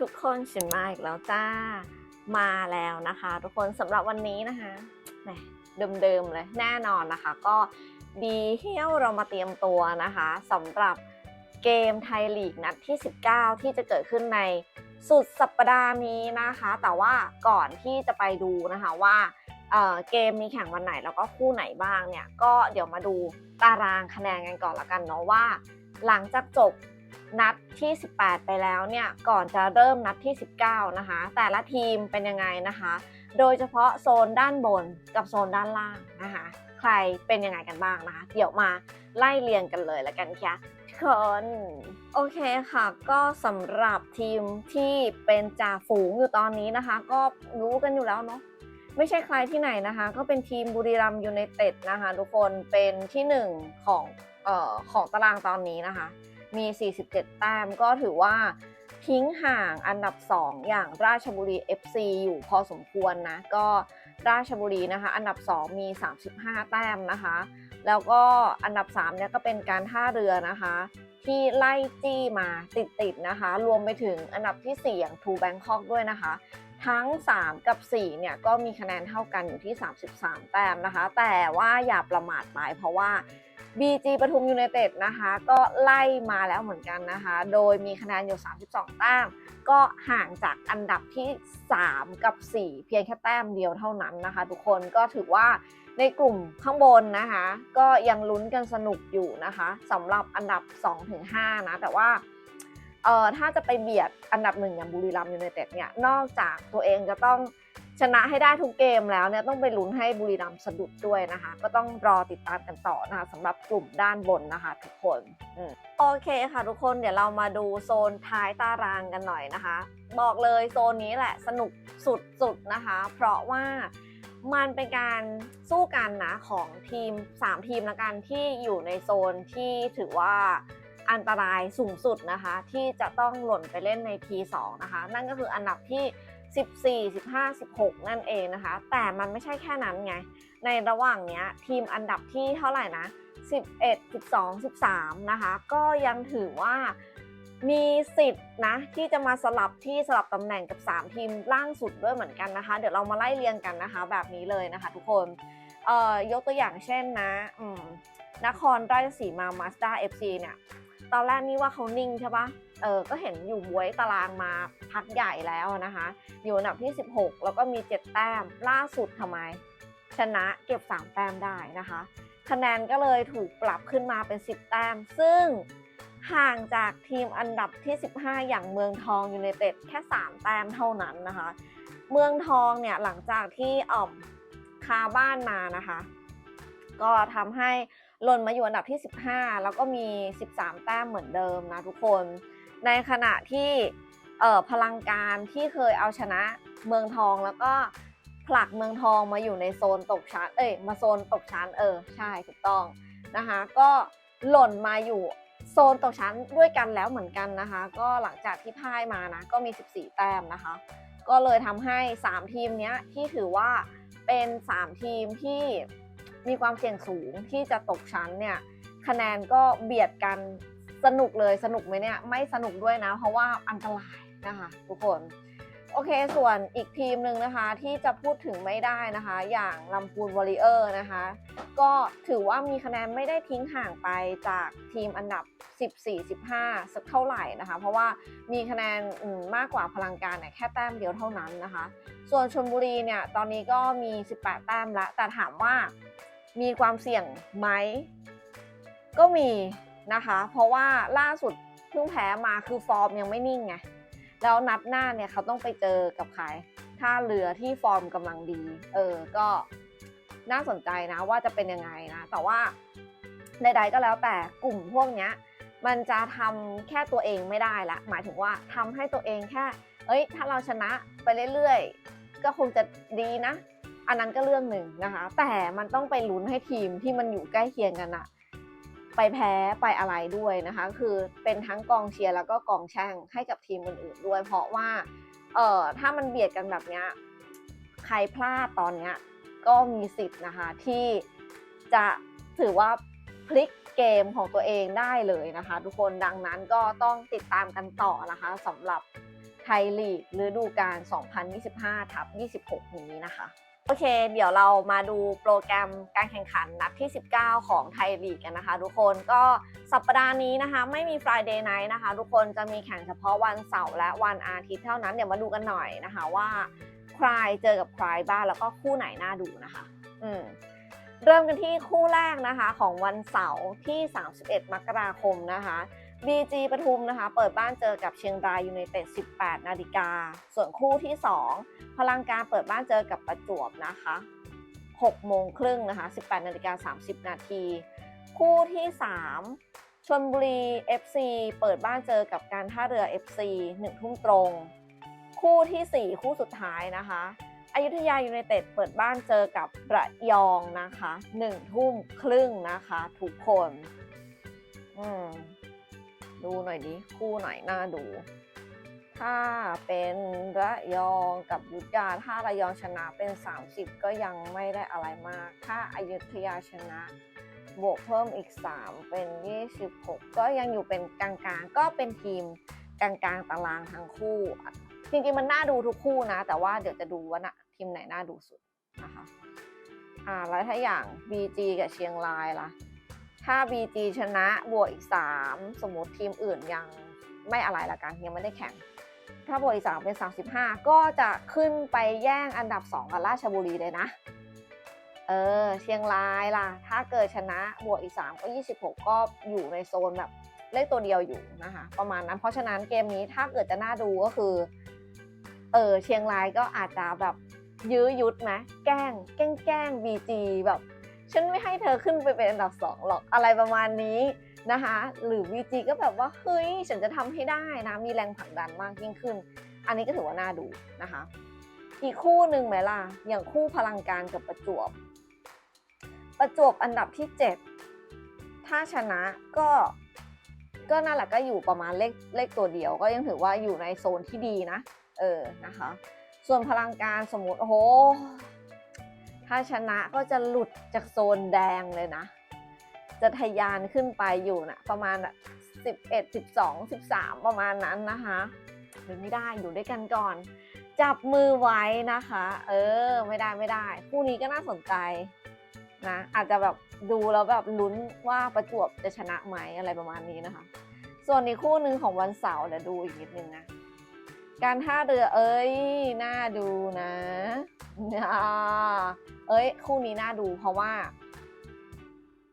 ทุกคนฉันมาอีกแล้วจ้ามาแล้วนะคะ ทุกคนสำหรับวันนี้นะคะแหมเดิมๆเลยแน่นอนนะคะ ก็ดีเที่ยวเรามาเตรียมตัวนะคะสำหรับเกมไทยลีกนัดที่ 19 ที่จะเกิดขึ้นในสุดสัปดาห์นี้นะคะ แต่ว่าก่อนที่จะไปดูนะคะว่าเเกมมีแข่งวันไหนแล้วก็คู่ไหนบ้างเนี่ยก็เดี๋ยวมาดูตารางคะแนนกันก่อนละกันเนาะว่า หลังจากจบ นัดที่ 18 ไปแล้วเนี่ยก่อนจะเริ่มนัดที่ 19 นะคะ แต่ละทีมเป็นยังไงนะคะ โดยเฉพาะโซนด้านบนกับโซนด้านล่างนะคะใครเป็นยังไงกันบ้างนะคะ เดี๋ยวมาไล่เรียงกันเลยละกันค่ะทุกคนโอเคค่ะ ก็สำหรับทีมที่เป็นจ่าฝูงอยู่ตอนนี้นะคะ ก็รู้กันอยู่แล้วเนาะไม่ใช่ใครที่ไหนนะคะ ก็เป็นทีมบุรีรัมยูไนเต็ดนะคะ ทุกคนเป็นที่หนึ่งของเอ่อของตารางตอนนี้นะคะ มี 47 แต้มก็ถือว่าทิ้งห่างอันดับ 2 อย่างราชบุรี FC อยู่พอสมควรนะ ก็ราชบุรีนะคะ อันดับ 2 มี 35 แต้มนะคะ แล้วก็อันดับ3เนี่ยก็เป็นการท่าเรือนะคะ ที่ไล่จี้มาติดๆนะคะ รวมไปถึงอันดับที่ 4 อย่างทูแบงคอกด้วยนะคะ ทั้ง 3 กับ 4 เนี่ยก็มีคะแนนเท่ากันอยู่ที่ 33 แต้มนะคะ แต่ว่าอย่าประมาทไปเพราะว่า BG ปทุมยูไนเต็ดนะคะ ก็ไล่มาแล้วเหมือนกันนะคะ โดยมีคะแนนอยู่ 32 แต้ม ก็ห่างจากอันดับที่ 3 กับ 4 เพียงแค่แต้มเดียวเท่านั้นนะคะ ทุกคนก็ถือว่าในกลุ่มข้างบนนะคะ ก็ยังลุ้นกันสนุกอยู่นะคะสำหรับอันดับ 2-5 นะ แต่ว่าเอ่อถ้าจะไปเบียดอันดับหนึ่งอย่างบุรีรัมย์ยูไนเต็ดเนี่ยนอกจากตัวเองจะต้อง ชนะให้ได้ทุกเกมแล้วเนี่ยต้องไปลุ้นให้บุรีรัมย์สะดุดด้วยนะคะ ก็ต้องรอติดตามกันต่อนะคะสำหรับกลุ่มด้านบนนะคะทุกคนอโอเคค่ะทุกคนเดี๋ยวเรามาดูโซนท้ายตารางกันหน่อยนะคะ บอกเลยโซนนี้แหละสนุกสุดๆนะคะ เพราะว่ามันเป็นการสู้กันนะของทีม 3 ทีมละกันที่อยู่ในโซนที่ถือว่าอันตรายสูงสุดนะคะ ที่จะต้องหล่นไปเล่นใน T2 นะคะ นั่นก็คืออันดับที่ 14 15 16 นั่นเองนะคะ แต่มันไม่ใช่แค่นั้นไง ในระหว่างเนี้ยทีมอันดับที่เท่าไหร่นะ 11 12 13 นะคะ ก็ยังถือว่ามีสิทธิ์นะที่จะมาสลับที่สลับตำแหน่งกับ 3 ทีมล่างสุดด้วยเหมือนกันนะคะ เดี๋ยวเรามาไล่เรียงกันนะคะ แบบนี้เลยนะคะทุกคนเอ่อยกตัวอย่างเช่นนะนครราชสีมามาสด้าเอฟซีเนี่ยตอนแรกนี่ว่าเขานิ่งใช่ปะ เออก็เห็นอยู่บวยตารางมาพักใหญ่แล้วนะคะ อยู่อันดับที่ 16 แล้วก็มี 7 แต้มล่าสุดทำไม ชนะเก็บ 3 แต้มได้นะคะ คะแนนก็เลยถูกปรับขึ้นมาเป็น 10 แต้ม ซึ่งห่างจากทีมอันดับที่ 15 อย่างเมืองทองยูไนเต็ดแค่ 3 แต้มเท่านั้นนะคะ เมืองทองเนี่ยหลังจากที่อ่อมคาบ้านมานะคะ ก็ทำให้หล่นมาอยู่อันดับที่ 15 แล้วก็มี 13 แต้มเหมือนเดิมนะทุกคน ในขณะที่เออพลังการที่เคยเอาชนะเมืองทองแล้วก็ผลักเมืองทองมาอยู่ในโซนตกชั้น เอ้ย มาโซนตกชั้นเออ ใช่ถูกต้องนะคะ ก็หล่นมาอยู่โซนตกชั้นด้วยกันแล้วเหมือนกันนะคะ ก็หลังจากที่พ่ายมานะ ก็มี 14 แต้มนะคะ ก็เลยทำให้ 3 ทีมนี้ที่ถือว่าเป็น 3 ทีมที่มีความเสี่ยงสูงที่จะตกชั้นเนี่ย คะแนนก็เบียดกัน สนุกเลยสนุกไหมเนี่ยไม่สนุกด้วยนะ เพราะว่าอันตรายนะคะ ทุกคนโอเค ส่วนอีกทีมหนึ่งนะคะที่จะพูดถึงไม่ได้นะคะ อย่างลำพูนวอริเออร์นะคะ ก็ถือว่ามีคะแนนไม่ได้ทิ้งห่างไปจากทีมอันดับ 14-15 สักเท่าไหร่นะคะ เพราะว่ามีคะแนนมากกว่าพลังการแค่แต้มเดียวเท่านั้นนะคะ ส่วนชลบุรีเนี่ยตอนนี้ก็มี 18 แต้มแล้วแต่ถามว่ามีความเสี่ยงไหมก็มี นะคะ เพราะว่าล่าสุดเพิ่งแพ้มาคือฟอร์มยังไม่นิ่งไงแล้วนัดหน้าเนี่ยเขาต้องไปเจอกับใครท่าเรือที่ฟอร์มกำลังดี เออก็น่าสนใจนะว่าจะเป็นยังไงนะแต่ว่าใดๆก็แล้วแต่กลุ่มพวกเนี้ยมันจะทำแค่ตัวเองไม่ได้ละ หมายถึงว่าทำให้ตัวเองแค่ เอ้ย ถ้าเราชนะไปเรื่อยๆ ก็คงจะดีนะ อันนั้นก็เรื่องหนึ่งนะคะ แต่มันต้องไปลุ้นให้ทีมที่มันอยู่ใกล้เคียงกันอะ ไปแพ้ไปอะไรด้วยนะคะ คือเป็นทั้งกองเชียร์แล้วก็กองแช่งให้กับทีมอื่นๆด้วย เพราะว่าเอ่อถ้ามันเบียดกันแบบเนี้ยใครพลาดตอนเนี้ยก็มีสิทธิ์นะคะที่จะถือว่าพลิกเกมของตัวเองได้เลยนะคะ ทุกคนดังนั้นก็ต้องติดตามกันต่อนะคะสำหรับไทยลีกฤดูกาล 2025ทับ26 นี้นะคะ โอเค เดี๋ยวเรามาดูโปรแกรมการแข่งขันนัดที่ 19 ของไทยลีกกันนะคะ ทุกคนก็สัปดาห์นี้นะคะไม่มี Friday Night นะคะ ทุกคนจะมีแข่งเฉพาะวันเสาร์และวันอาทิตย์เท่านั้น เดี๋ยวมาดูกันหน่อยนะคะว่า ใครเจอกับใครบ้างแล้วก็คู่ไหนน่าดูนะคะ อืมเริ่มกันที่คู่แรกนะคะของวันเสาร์ที่ 31 มกราคมนะคะ BG ปทุมนะคะ เปิดบ้านเจอกับเชียงรายยูไนเต็ด 18 นาฬิกา ส่วนคู่ที่ 2 พลังการเปิดบ้านเจอกับประจวบนะคะ 6 โมงครึ่งนะคะ 18 นาฬิกา 30 นาที คู่ที่ 3 ชลบุรี FC เปิดบ้านเจอกับการท่าเรือ FC 1 ทุ่มตรง คู่ทีสี่4 คู่สุดท้ายนะคะอยุธยายูไนเต็ดเปิดบ้านเจอกับระยองนะคะหนึ่งทุ่มครึ่งนะคะ ทุกคน อืม ดูหน่อยดิคู่ไหนน่าดู ถ้าเป็นระยองกับยุทธยาถ้าระยองชนะเป็น 30 ก็ยังไม่ได้อะไรมาก ถ้าอายุทยาชนะ บวกเพิ่มอีก 3 เป็น 26 ก็ยังอยู่เป็นกลางๆ ก็เป็นทีมกลางๆตารางทั้งคู่ จริงๆมันน่าดูทุกคู่นะ แต่ว่าเดี๋ยวจะดูว่านะทีมไหนน่าดูสุดนะคะอ่าแล้วถ้าอย่าง BG กับเชียงรายล่ะ ถ้า BG ชนะบวกอีก 3 สมมติทีมอื่นยังไม่อะไรละกัน ยังไม่ได้แข่ง ถ้าบวกอีก 3 เป็น 35 ก็จะขึ้นไปแย่งอันดับ 2 กับราชบุรีเลยนะ เออ เชียงรายล่ะ ถ้าเกิดชนะบวกอีก 3 ก็ 26 ก็อยู่ในโซนแบบเลขตัวเดียวอยู่นะคะ ประมาณนั้น เพราะฉะนั้นเกมนี้ถ้าเกิดจะน่าดูก็คือ เออเชียงรายก็อาจจะแบบยื้อยุดไหมแกล้ง แกล้งแกล้ง BG แบบ ฉันไม่ให้เธอขึ้นไปเป็นอันดับสองหรอกอะไรประมาณนี้นะคะ หรือ VG ก็แบบว่าเฮ้ยฉันจะทำให้ได้นะมีแรงผลักดันมากยิ่งขึ้น อันนี้ก็ถือว่าน่าดูนะคะ อีกคู่หนึ่งไหมล่ะ อย่างคู่พลังการกับประจวบ ประจวบอันดับที่ 7 ถ้าชนะก็ก็นั่นแหละก็อยู่ประมาณเลขเลขตัวเดียว ก็ยังถือว่าอยู่ในโซนที่ดีนะ เออนะคะ ส่วนพลังการสมมติโอ้โห ถ้าชนะก็จะหลุดจากโซนแดงเลยนะ จะทะยานขึ้นไปอยู่นะประมาณสิบเอ็ดสิบสองสิบสามประมาณนั้นนะคะหรือไม่ได้อยู่ด้วยกันก่อน จับมือไว้นะคะ เออ ไม่ได้ไม่ได้คู่นี้ก็น่าสนใจนะอาจจะแบบดูแล้วแบบลุ้นว่าประจวบจะชนะไหมอะไรประมาณนี้นะคะ ส่วนอีกคู่หนึ่งของวันเสาร์เดี๋ยวดูอีกนิดนึงนะ การท่าเรือเอ้ยน่าดูนะเอ้ย คู่นี้น่าดูเพราะว่า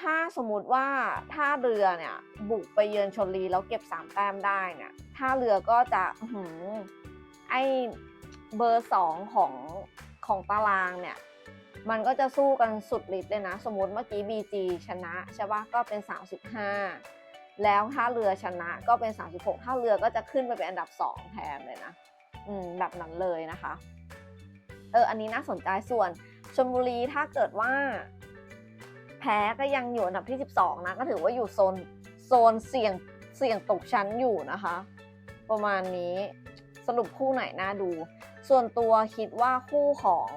ถ้าสมมติว่าท่าเรือเนี่ย บุกไปเยือนชลรีแล้วเก็บสามแต้มได้เนี่ยท่าเรือก็จะหือไอเบอร์สองของของตารางเนี่ย มันก็จะสู้กันสุดฤทธิ์เลยนะ สมมติเมื่อกี้ BG ชนะใช่ปะก็เป็น 35 แล้วถ้าเรือชนะก็เป็น 36ถ้าเรือก็จะขึ้นไปเป็นอันดับ 2 แทนเลยนะ อืมแบบนั้นเลยนะคะ เออ อันนี้น่าสนใจส่วนชลบุรีถ้าเกิดว่า แพ้ก็ยังอยู่อันดับที่ 12 นะ ก็ถือว่าอยู่โซนโซนเสี่ยงเสี่ยงตกชั้นอยู่นะคะ ประมาณนี้สรุปคู่ไหนน่าดู ส่วนตัวคิดว่าคู่ของ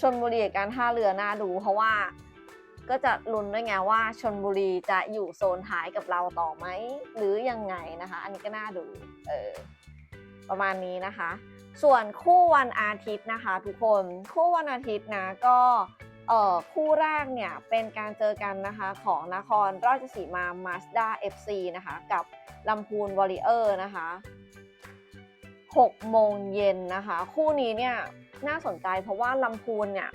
ชนบุรีกับการท่าเรือน่าดูเพราะว่า ก็จะลุ้นด้วยไงว่าชนบุรีจะอยู่โซนท้ายกับเราต่อไหม หรือยังไงนะคะ อันนี้ก็น่าดูเออประมาณนี้นะคะ ส่วนคู่วันอาทิตย์นะคะ ทุกคนคู่วันอาทิตย์นะก็เอ่อคู่แรกเนี่ยเป็นการเจอกันนะคะของนครราชสีมามาสด้า FC นะคะกับลำพูนวอริเออร์นะคะ6โมงเย็นนะคะ คู่นี้เนี่ยน่าสนใจเพราะว่าลำพูนเนี่ย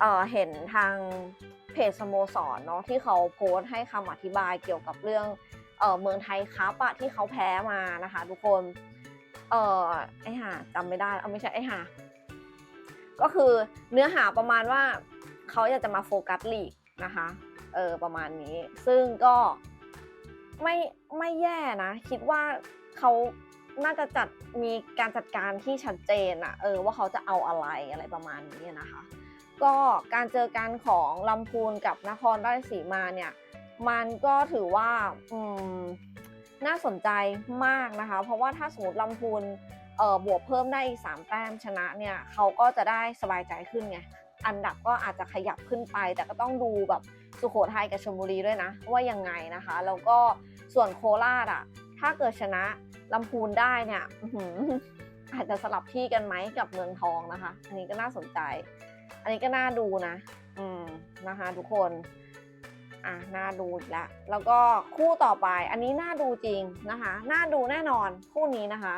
เเห็นทาง เพจสโมสรเนาะที่เขาโพสต์ให้คำอธิบายเกี่ยวกับเรื่องเออเมืองไทยครับอะที่เขาแพ้มานะคะ ทุกคนเออไอห่าจำไม่ได้เอาไม่ใช่ไอห่าก็คือเนื้อหาประมาณว่าเขาอยากจะมาโฟกัสลีกนะคะเออประมาณนี้ ซึ่งก็ไม่ไม่แย่นะ คิดว่าเขาน่าจะจัดมีการจัดการที่ชัดเจนอะเออว่าเขาจะเอาอะไรอะไรประมาณนี้นะคะ ก็การเจอกันของลำพูนกับนครราชสีมาเนี่ยมันก็ถือว่าอืมน่าสนใจมากนะคะ เพราะว่าถ้าสมมติลำพูนเออบวกเพิ่มได้อีก 3 แต้มชนะเนี่ยเขาก็จะได้สบายใจขึ้นไงอันดับก็อาจจะขยับขึ้นไป แต่ก็ต้องดูแบบสุโขทัยกับชลบุรีด้วยนะ ว่ายังไงนะคะ แล้วก็ส่วนโคราชอะถ้าเกิดชนะลำพูนได้เนี่ยอาจจะสลับที่กันไหมกับเมืองทองนะคะ อันนี้ก็น่าสนใจ อันนี้ก็น่าดูนะ อืมนะคะทุกคน อะน่าดูอีกแล้วแล้วก็คู่ต่อไป อันนี้น่าดูจริงนะคะ น่าดูแน่นอนคู่นี้นะคะ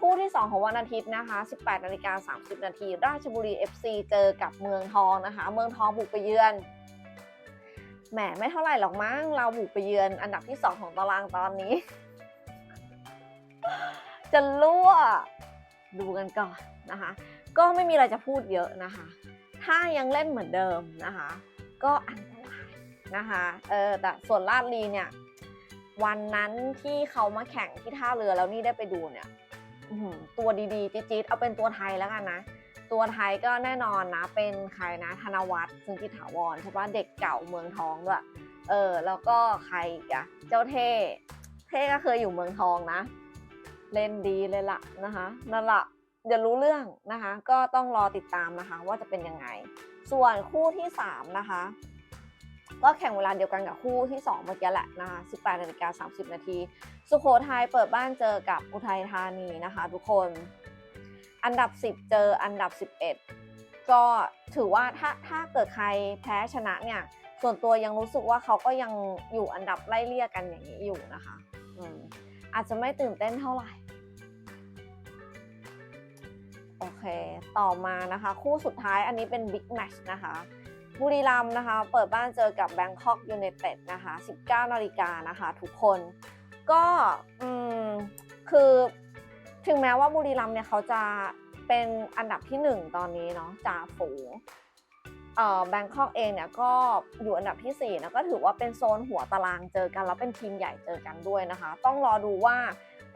คู่ที่ 2 ของวันอาทิตย์นะคะ 18นาฬิกา30 นาที ราชบุรี FC เจอกับเมืองทองนะคะ เมืองทองบุกไปเยือนแหมไม่เท่าไหร่หรอกมั้งเราบุกไปเยือนอันดับที่ 2 ของตารางตอนนี้ จะรั่วดูกันก่อนนะคะ ก็ไม่มีอะไรจะพูดเยอะนะคะ ถ้ายังเล่นเหมือนเดิมนะคะ ก็อันตรายนะคะเออแต่ส่วนลาดลีเนี่ยวันนั้นที่เขามาแข่งที่ท่าเรือแล้วนี่ได้ไปดูเนี่ยตัวดีๆ จี๊ดๆเอาเป็นตัวไทยแล้วกันนะ ตัวไทยก็แน่นอนนะ เป็นใครนะธนวัฒน์ซึ่งกิถาวรใช่ปะเด็กเก่าเมืองทองด้วยเออ แล้วก็ใครอีกอะเจ้าเท่ เท่ก็เคยอยู่เมืองทองนะ เล่นดีเลยละนะคะนั่นละ เดี๋ยวรู้เรื่องนะคะ ก็ต้องรอติดตามนะคะ ว่าจะเป็นยังไง ส่วนคู่ที่ 3 นะคะ ก็แข่งเวลาเดียวกันกับคู่ที่ 2 เมื่อกี้แหละนะคะ18นาฬิกา30 นาที สุโขทัยเปิดบ้านเจอกับอุทัยธานีนะคะ ทุกคน อันดับ 10 เจออันดับ 11 ก็ถือว่าถ้าถ้าเกิดใครแพ้ชนะเนี่ย ส่วนตัวยังรู้สึกว่าเขาก็ยังอยู่อันดับไล่เลี่ยกันอย่างนี้อยู่นะคะอืมอาจจะไม่ตื่นเต้นเท่าไหร่ โอเค ต่อมานะคะ คู่สุดท้ายอันนี้เป็นบิ๊กแมชนะคะบุรีรัมย์นะคะ เปิดบ้านเจอกับแบงคอกยู n นเต็ดนะคะ 19นาฬิกานะคะทุกคน ก็อืมคือถึงแม้ว่าบุรีรัมย์เนี่ยเขาจะเป็นอันดับที่หนึ่งตอนนี้เนาะจ่าฝูงเอ่อแบงคอกเองเนี่ยก็อยู่อันดับที่4นะก็ถือว่าเป็นโซนหัวตารางเจอกัน แล้วเป็นทีมใหญ่เจอกันด้วยนะคะ ต้องรอดูว่า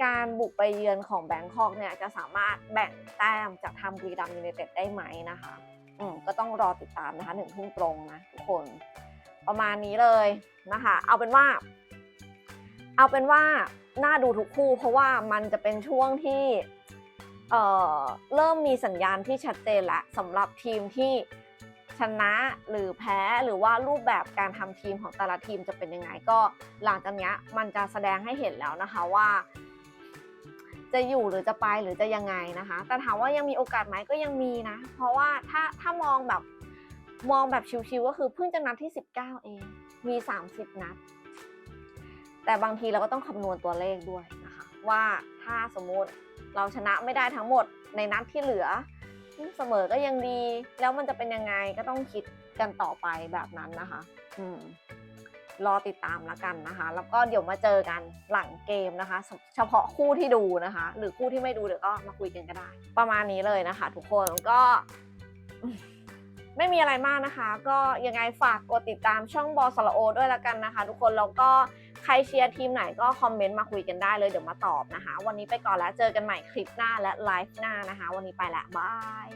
การบุกไปเยือนของแบงคอกเนี่ยจะสามารถแบ่งแต้มจากทางบุรีรัมย์ยู n นเต็ดได้ไหมนะคะอืมก็ต้องรอติดตามนะคะหนึ่งทุ่มตรงนะทุกคนประมาณนี้เลยนะคะ เอาเป็นว่า เอาเป็นว่าน่าดูทุกคู่ เพราะว่ามันจะเป็นช่วงที่เอ่อเริ่มมีสัญญาณที่ชัดเจนแล้วสำหรับทีมที่ชนะหรือแพ้หรือว่ารูปแบบการทำทีมของแต่ละทีมจะเป็นยังไงก็หลังจากนี้มันจะแสดงให้เห็นแล้วนะคะว่า จะอยู่หรือจะไปหรือจะยังไงนะคะ แต่ถามว่ายังมีโอกาสไหมก็ยังมีนะ เพราะว่าถ้าถ้ามองแบบมองแบบชิวๆก็คือเพิ่งจะนัดที่ 19 เอง มี 30 นัด แต่บางทีเราก็ต้องคำนวณตัวเลขด้วยนะคะ ว่าถ้าสมมติเราชนะไม่ได้ทั้งหมดในนัดที่เหลือ เสมอก็ยังดี แล้วมันจะเป็นยังไงก็ต้องคิดกันต่อไปแบบนั้นนะคะ อืม รอติดตามแล้วกันนะคะ แล้วก็เดี๋ยวมาเจอกันหลังเกมนะคะ เฉพาะคู่ที่ดูนะคะ หรือคู่ที่ไม่ดูเดี๋ยวก็มาคุยกันก็ได้ ประมาณนี้เลยนะคะ ทุกคนก็ไม่มีอะไรมากนะคะ ก็ยังไงฝากกดติดตามช่องบอสละโอด้วยละกันนะคะ ทุกคนแล้วก็ใครเชียร์ทีมไหนก็คอมเมนต์มาคุยกันได้เลยเดี๋ยวมาตอบนะคะ วันนี้ไปก่อนแล้วเจอกันใหม่คลิปหน้าและไลฟ์หน้านะคะ วันนี้ไปละบาย